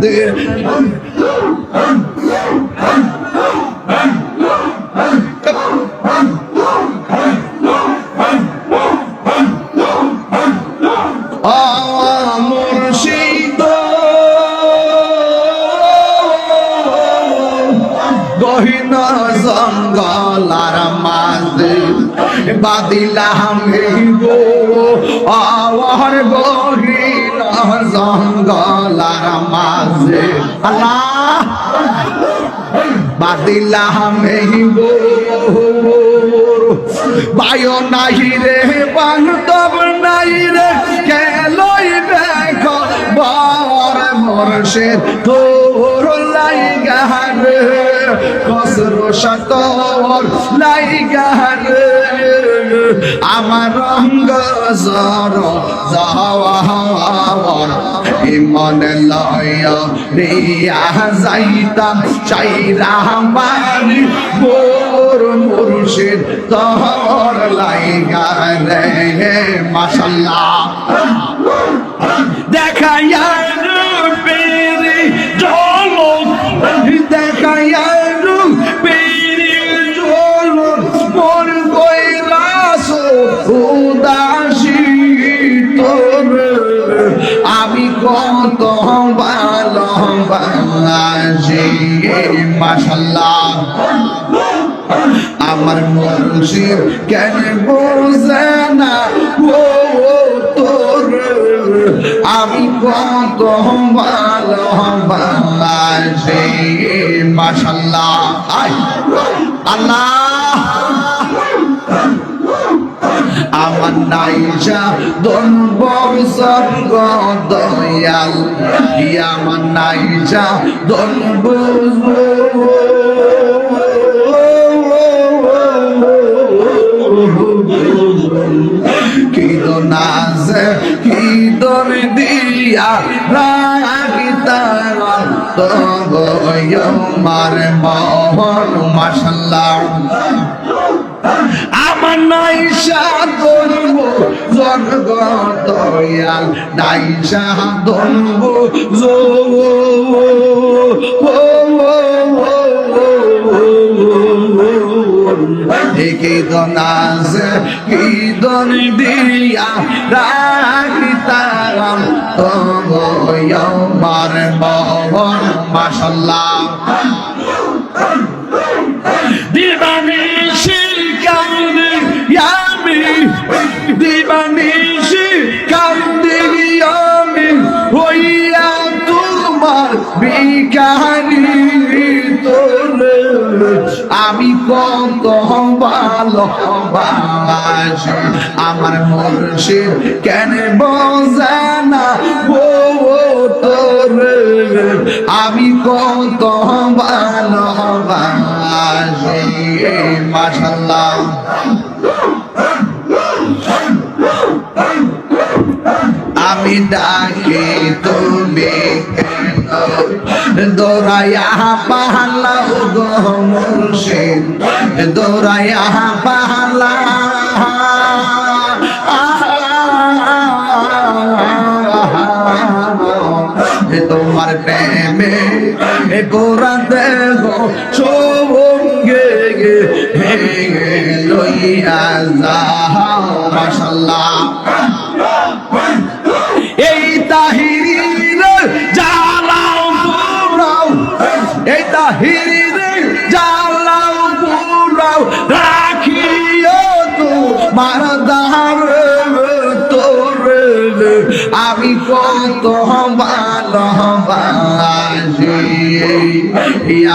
দে মুর্শিদ। গহিন জঙ্গলার মাঝে বাদিলাম গো। আওয়ার গহিন জঙ্গলার মাঝে। বায়ো নাহি রে বান্ধব নাই রে কেলই দেখো? বর মোরশেদ তোর লাইগার কসরো সতর লাইগার আমার রঙ্গ জর যাওয়ার ইমন লয় রিয়া যাইতাম চাইরা মারি মোর মুর্শিদ তোর লাইগার মাশাল্লাহ। দেখাইয়া আমার মুর্শিদ কেন বোঝে না ও তোর আমি কত ভালোবাসি মাশাল্লাহ আয় আল্লাহ আমার নাইজা দন বংশঙ্গ দয়াল। আমার নাইজা দন কি দনাজে, কি দন দিয়া রাগিতা তব আমার মোহন মাশাল্লাহ। নাইশা ধরব জগদয়াল নাইশা ধরব জো কি দনাজ কি দন দিয়া রাখিতাম তব আমার মোহন মাশাল্লাহ ভালোবাসি আমার মুর্শিদ কেন বোঝে না? ও তোর আমি কত ভালোবাসি। মাশাল্লাহ আমি ডাকি দৌড়াইয়া পাহালা গো মুর্শিদ। দৌড়াইয়া পাহালা তোমার প্রেমে গোরা দেহ সঙ্গে লইয়া যাও মাশাল্লাহ।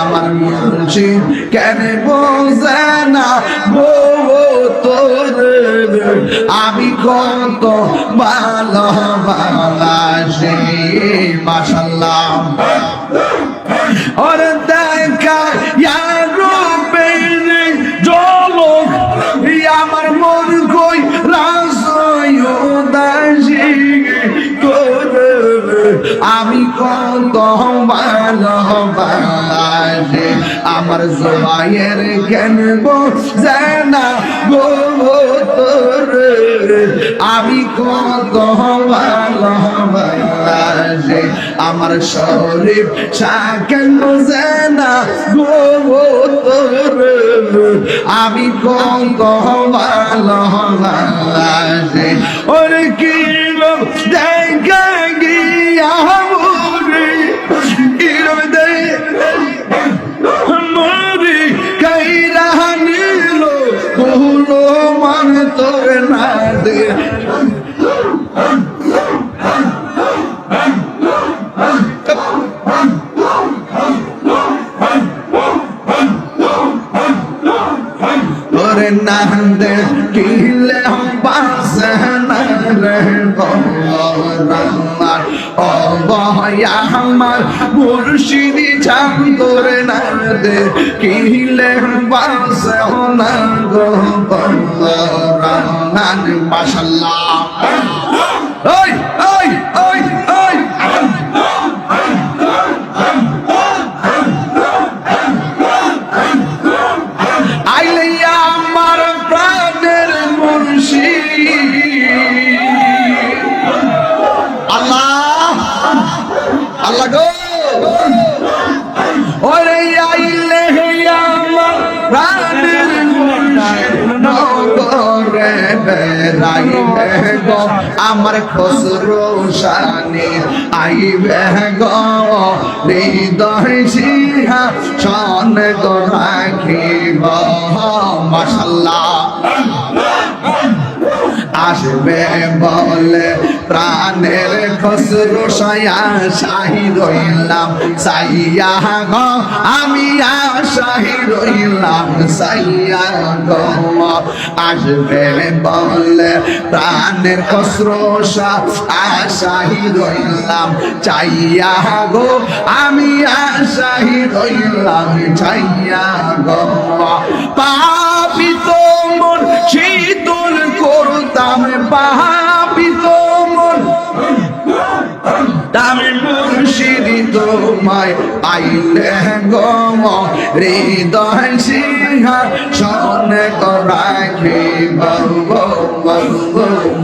আমার মুর্শিদ কেন বোঝে না? তোর আমি কত ভালোবাসি মাশাল্লাহ। ওর দেখা জলক আমার মন আমি কত ভালোবাসি আমার জবাইয়ের জ্ঞান বোঝে না গো আমি কত ভালোবাসি আমার শরীর সাকেন বোঝে না গো আমি কত ভালোবাসি ওর কি আমার মুর্শিদি চাম তোরে না দে কিলে বাসে না গো ওই ওই ওই আমার খসরো শানি আইবে গো হৃদয় সিংহা সন গো রাখিব মাশাল্লাহ। আসবে বলে প্রাণের খসরু সয়া শাহি রইলাম। সাইয়া গো, আমি আশাহি রইলাম। সাইয়া গো, আসবে বলে প্রাণের খসরু রইলাম। চাইয়া গো, আমি আশাহি রইলাম। চাইয়া গো পাপিত আইলে গম হৃদয় সিংহা সনে করাখি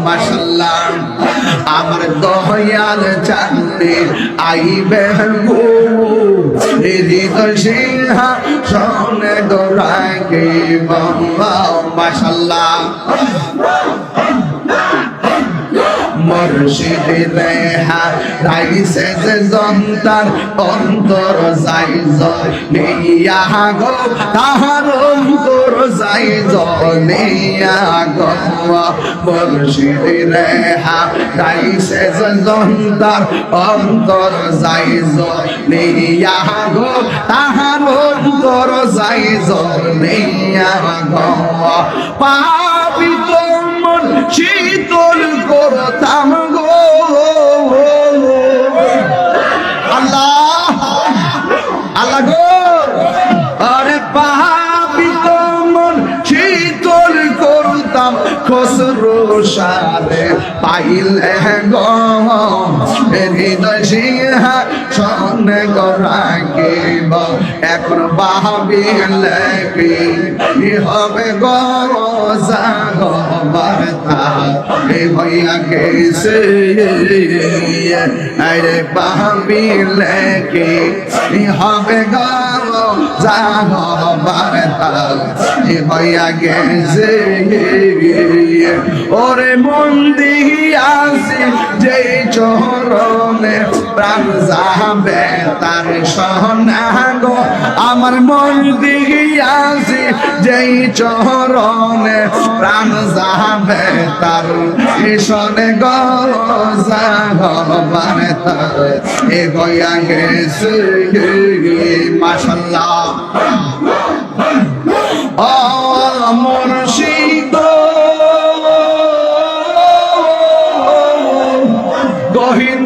মাসাল্লাহ আমার দয়াল চান্দে আইবে গো হৃদয় সিংহা সনে করাখি মাসাল্লাহ মুর্শিদ রেহা রাইসে যে জন্তার অন্তর যাই জনিয়া গো, তাহার অন্তর যাই জনিয়া গো। মুর্শিদ রেহা রাইসে যে জন্তার অন্তর যাই জনিয়া গো, তাহার অন্তর যাই জনিয়া গো। পাপিত মন, শীতল করতাম গো আল্লাহ আল্লাহ গো। আরে পাপিত মন শীতল করতাম খসরু সারে। পাইলে এখন হবে গো বার্তা এ হইয়া গেছে আরে ভাবিলে কি হবে গো বার্তা এ হইয়া গেছে, ওরে মন দিয়াছি যে চরণে প্রাণ যাবে তার সহনাগো। আমার মন দিয়াছি যেই চরণে প্রাণ যাবে তার ঈশনে গবারে তার। এ গয়া গেছে মাশাল্লাহ।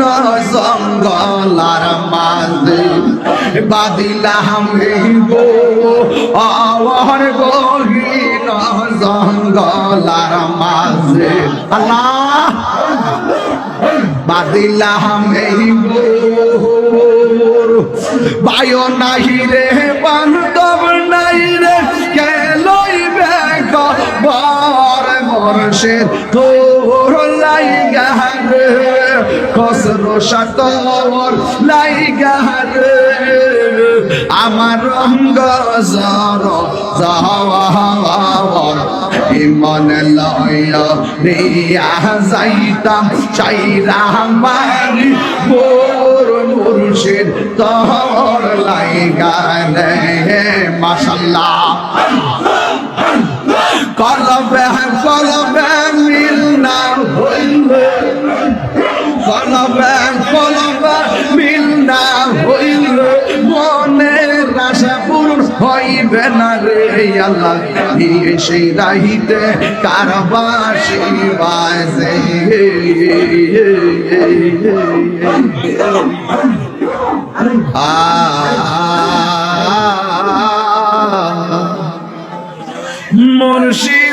গহীন জঙ্গলার মাঝে বাদিলাম গো, আওয়ার গহীন জঙ্গলার মাঝে। আল্লাহ বাদিলাম মোর বায়ো নাই রে, বান্ধব নাই রে, কে লইবে খবর মোরশেদ তোর লাইগা রে, খসরো সাতর লাইগা রে। আমার রঙ্গ জর যাওয়ার ইমন লয় যাইতাম, চাইরা মারি মোর মুর্শিদ তোর লাইগা রে। মাশাল্লাহ। কলবে কলবে মিল না হইলে। কলবে কলবে মিল না হইলে মনের আশা পূরণ হইবে না রে আল্লাহ। সেই রাহিতে কারবাসি মুর্শিদ